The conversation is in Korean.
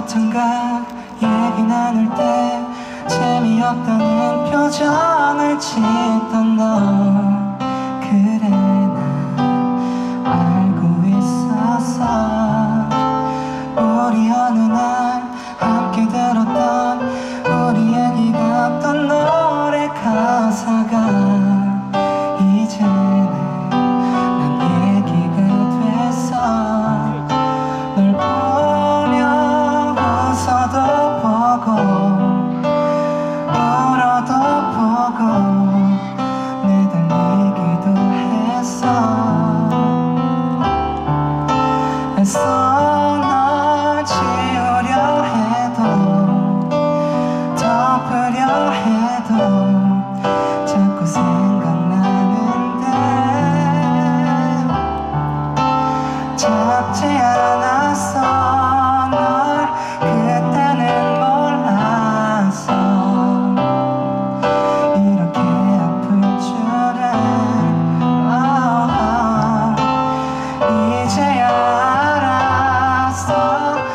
어떤가. 얘기 나눌 때 재미없다는 표정을 짓던 너.